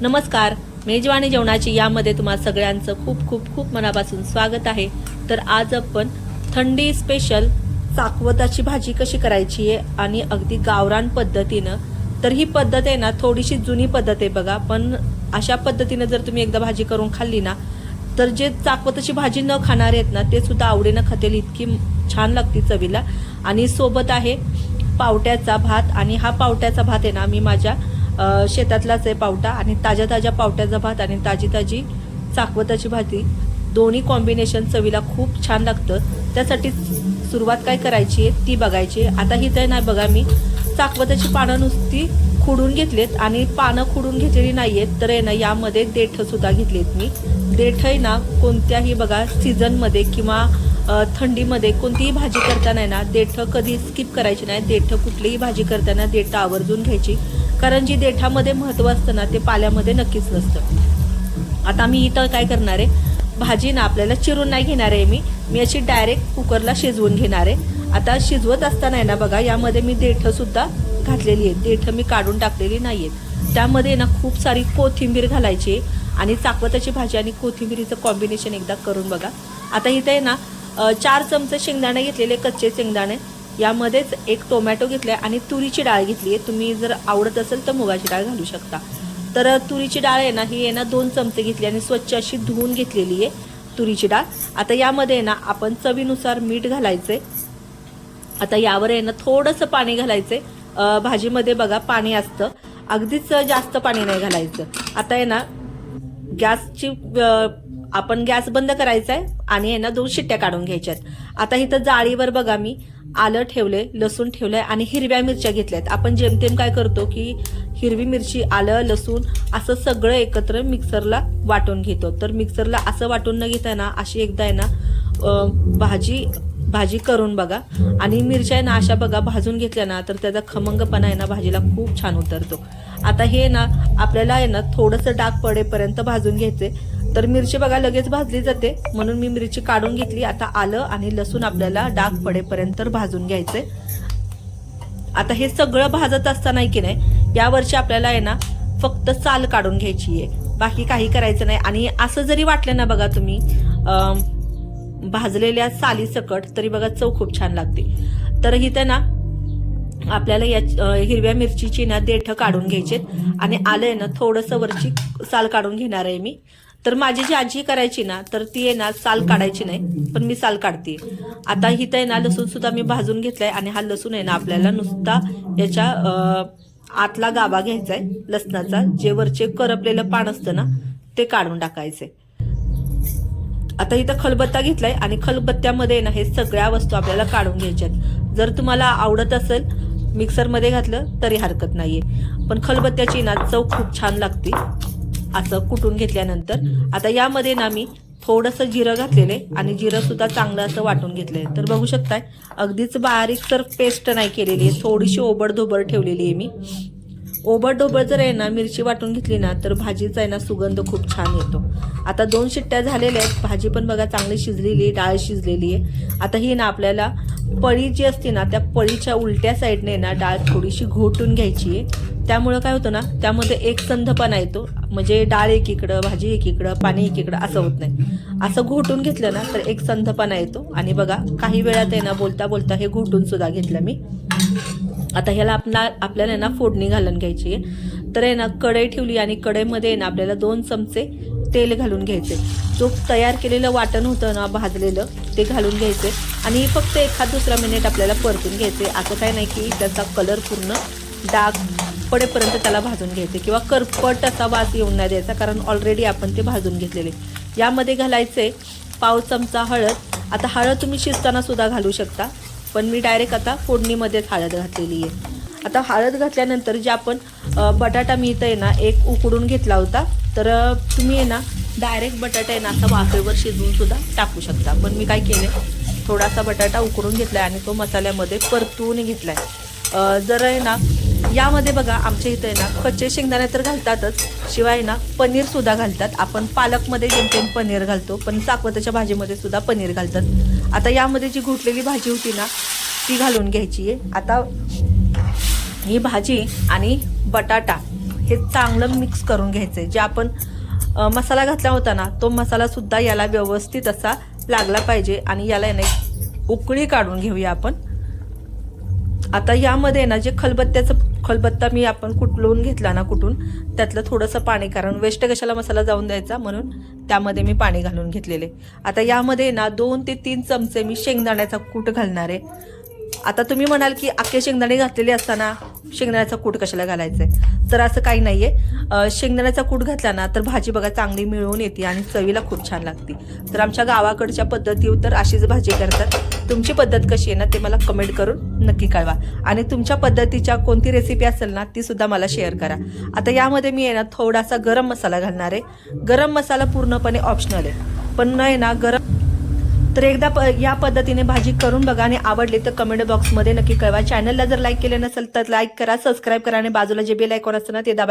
नमस्कार. मेजवानी जेवणाची यामध्ये तुम्हा सगळ्यांचं खूप खूप खूप मनापासून स्वागत आहे. तर आज आपण थंडी स्पेशल चाकवताची भाजी कशी करायची आहे आणि अगदी गावरान पद्धतीनं तर ही पद्धत आहे ना थोडीशी जुनी पद्धत आहे बघा. पण अशा पद्धतीनं जर तुम्ही एकदा भाजी करून खाल्ली ना तर जे चाकवताची भाजी न खाणारे आहेत ना ते सुद्धा आवडीनं खातील इतकी छान लागते चवीला. आणि सोबत आहे पावट्याचा भात. आणि हा पावट्याचा भात आहे ना मी माझ्या शेतातलाच आहे पावटा आणि ताज्या ताज्या पावट्याचा भात आणि ताजी ताजी चाकवताची भाजी दोन्ही कॉम्बिनेशन चवीला खूप छान लागतं. त्यासाठी सुरुवात काय करायची आहे ती बघायची आहे. आता ही तर नाही बघा मी. चाकवताची पानं नुसती खुडून घेतलेत आणि पानं खुडून घेतलेली नाही आहेत तर आहे ना यामध्ये देठंसुद्धा घेतलेत मी. देठ आहे ना कोणत्याही बघा सीझनमध्ये किंवा थंडीमध्ये कोणतीही भाजी करताना आहे ना देठं कधी स्किप करायची नाही. देठं कुठलीही भाजी करताना देठं आवर्जून घ्यायची. कारण जी देठामध्ये महत्त्व असतं ना ते पाल्यामध्ये नक्कीच नसतं. आता मी इथं काय करणार आहे? भाजी ना आपल्याला चिरून नाही घेणार आहे मी. मी अशी डायरेक्ट कुकरला शिजवून घेणार आहे. आता शिजवत असताना आहे ना बघा यामध्ये मी देठंसुद्धा घातलेली आहेत देठं मी काढून टाकलेली नाही आहेत त्यामध्ये ना खूप सारी कोथिंबीर घालायची आणि चाकवताची भाजी आणि कोथिंबीरीचं कॉम्बिनेशन एकदा करून बघा. आता इथे आहे ना चार चमचे शेंगदाणे घेतलेले कच्चे शेंगदाणे. यामध्येच एक टोमॅटो घेतलाय आणि तुरीची डाळ घेतली आहे तुम्ही जर आवडत असेल तर मुगाची डाळ घालू शकता. तर तुरीची डाळ आहे ना ही आहे ना दोन चमचे घेतली आणि स्वच्छ अशी धुवून घेतलेली आहे तुरीची डाळ. आता यामध्ये आहे ना आपण चवीनुसार मीठ घालायचे आता यावर आहे ना थोडंसं पाणी घालायचे भाजीमध्ये बघा पाणी असतं. अगदीच जास्त पाणी नाही घालायचं. आता आहे ना गॅसची आपण गॅस बंद करायचा आहे आणि आहे ना दोन शिट्ट्या काढून घ्यायच्यात. आता इथं जाळीवर बघा मी आलं ठेवलंय लसूण ठेवलंय आणि हिरव्या मिरच्या घेतल्यात. आपण जेमतेम काय करतो की हिरवी मिरची आलं लसूण असं सगळं एकत्र मिक्सरला वाटून घेतो. तर मिक्सरला असं वाटून न घेताना अशी एकदा आहे ना भाजी भाजी करून बघा. आणि मिरच्या आहे ना अशा बघा भाजून घेतल्या ना तर त्याचा खमंगपणा आहे ना भाजीला खूप छान उतरतो. आता हे ना आपल्याला आहे ना थोडंसं डाग पडेपर्यंत भाजून घ्यायचे. तर मिरची बघा लगेच भाजली जाते. म्हणून मी मिरची काढून घेतली. आता आलं आणि लसूण आपल्याला डाग पडेपर्यंत भाजून घ्यायचे. आता हे सगळं भाजत असताना की नाही यावरची आपल्याला आहे ना फक्त साल काढून घ्यायची आहे. बाकी काही करायचं नाही. आणि असं जरी वाटलं ना बघा तुम्ही भाजलेल्या साली सकट तरी बघा चव खूप छान लागते. तर इथं ना आपल्याला या हिरव्या मिरचीची ना देठ काढून घ्यायचे आणि आलंय ना थोडंसं वरची साल काढून घेणार आहे मी. तर माझी जी आजी करायची ना तर ती आहे ना साल काढायची नाही पण मी साल काढते. आता हिथं आहे ना लसूण सुद्धा मी भाजून घेतलाय आणि हा लसूण आहे ना आपल्याला नुसता याच्या आतला गाभा घ्यायचा आहे लसणाचा. जे वरचे करपलेलं पान असतं ना ते काढून टाकायचे आता इथं खलबत्ता घेतलाय आणि खलबत्त्यामध्ये ना हे सगळ्या वस्तू आपल्याला काढून घ्यायच्यात. जर तुम्हाला आवडत असेल मिक्सरमध्ये घातलं तरी हरकत नाहीये. पण खलबत्त्याची ना चव खूप छान लागते. असं कुटून घेतल्यानंतर आता यामध्ये ना मी थोडंसं जिरं घातलेलं आहे आणि जिरं सुद्धा चांगलं असं वाटून घेतलंय. तर बघू शकताय अगदीच बारीक तर पेस्ट नाही केलेली आहे. थोडीशी ओबडधोबड ठेवलेली आहे मी. ओबडधोबड जर आहे ना मिरची वाटून घेतली ना तर भाजीचा आहे ना सुगंध खूप छान येतो. आता दोन शिट्ट्या झालेल्या आहेत. भाजी पण बघा चांगली शिजलेली आहे डाळ शिजलेली आहे. आता ही ना आपल्याला पळी जी असते ना त्या पळीच्या उलट्या साईडने ना डाळ थोडीशी घोटून घ्यायची आहे. त्यामुळं काय होतं ना त्यामध्ये एक संधपणा येतो. म्हणजे डाळ एकीकडं भाजी एकीकडं पाणी एकीकडं असं होत नाही. असं घोटून घेतलं ना तर एक संधपणा येतो. आणि बघा काही वेळात आहे ना बोलता बोलता हे घोटून सुद्धा घेतलं मी. आता ह्याला आपला आपल्याला आहे ना फोडणी घालून घ्यायची आहे. तर आहे ना कढई ठेवली आणि कढईमध्ये आहे ना आपल्याला दोन चमचे तेल घालून घ्यायचे. जो तयार केलेलं वाटण होतं ना भाजलेलं ते घालून घ्यायचे. आणि फक्त एखाद दुसरा मिनिट आपल्याला परतून घ्यायचे. असं काय नाही की त्याचा कलर पूर्ण डाग पडेपर्यंत त्याला भाजून घ्यायचे किंवा करपट असा वास येऊन नाही द्यायचा कारण ऑलरेडी आपण ते भाजून घेतलेले. यामध्ये घालायचे पाव चमचा हळद. आता हळद तुम्ही शिजताना सुद्धा घालू शकता. पण मी डायरेक्ट आता फोडणीमध्येच हळद घातलेली आहे. आता हळद घातल्यानंतर जे आपण बटाटा मी इथं आहे ना एक उकडून घेतला होता तर तुम्ही आहे ना डायरेक्ट बटाटा आहे ना असा वाफेवर शिजवून सुद्धा टाकू शकता. पण मी काय केलं थोडासा बटाटा उकडून घेतलाय आणि तो मसाल्यामध्ये परतून घेतला आहे जर आहे ना यामध्ये बघा आमच्या इथं आहे ना कच्चे शेंगदाणे तर घालतातच शिवाय ना पनीरसुद्धा घालतात. आपण पालकमध्ये जेमतेम पनीर घालतो पण साखवताच्या भाजीमध्ये सुद्धा पनीर घालतात. आता यामध्ये जी घुटलेली भाजी होती ना ती घालून घ्यायची आहे. आता ही भाजी आणि बटाटा हे चांगलं मिक्स करून घ्यायचं आहे जे आपण मसाला घातला होता ना तो मसालासुद्धा याला व्यवस्थित असा लागला पाहिजे आणि याला याने उकळी काढून घेऊया आपण. आता यामध्ये ना जे खलबत्त्याचं खलबत्ता मी आपण कुटलून घेतला ना कुठून त्यातलं थोडंसं पाणी कारण वेस्ट कशाला मसाला जाऊन द्यायचा म्हणून त्यामध्ये मी पाणी घालून घेतलेले आता यामध्ये ना दोन ते तीन चमचे मी शेंगदाण्याचा कूट घालणार आहे. आता तुम्ही म्हणाल की अख्खे शेंगदाणे घातलेले असताना शेंगदाण्याचा कूट कशाला घालायचा आहे तर असं काही नाही आहे शेंगदाण्याचा कूट घातला ना तर भाजी बघा चांगली मिळून येते आणि चवीला खूप छान लागते. तर आमच्या गावाकडच्या पद्धतीवर तर अशीच भाजी करतात. तुमची पद्धत कशी आहे ना ते मला कमेंट करून नक्की कळवा. आणि तुमच्या पद्धतीच्या कोणती रेसिपी असेल ना ती सुद्धा मला शेअर करा. आता यामध्ये मी आहे ना थोडासा गरम मसाला घालणार आहे. गरम मसाला पूर्णपणे ऑप्शनल आहे. पण नाही ना गरम तर एकदा प या पद्धतीने भाजी करून बघा आणि आवडली तर कमेंट बॉक्समध्ये नक्की कळवा. चॅनलला जर लाईक केले नसेल तर लाईक करा सबस्क्राईब करा आणि बाजूला जे बेल आयकॉन असतं ना ते दाबा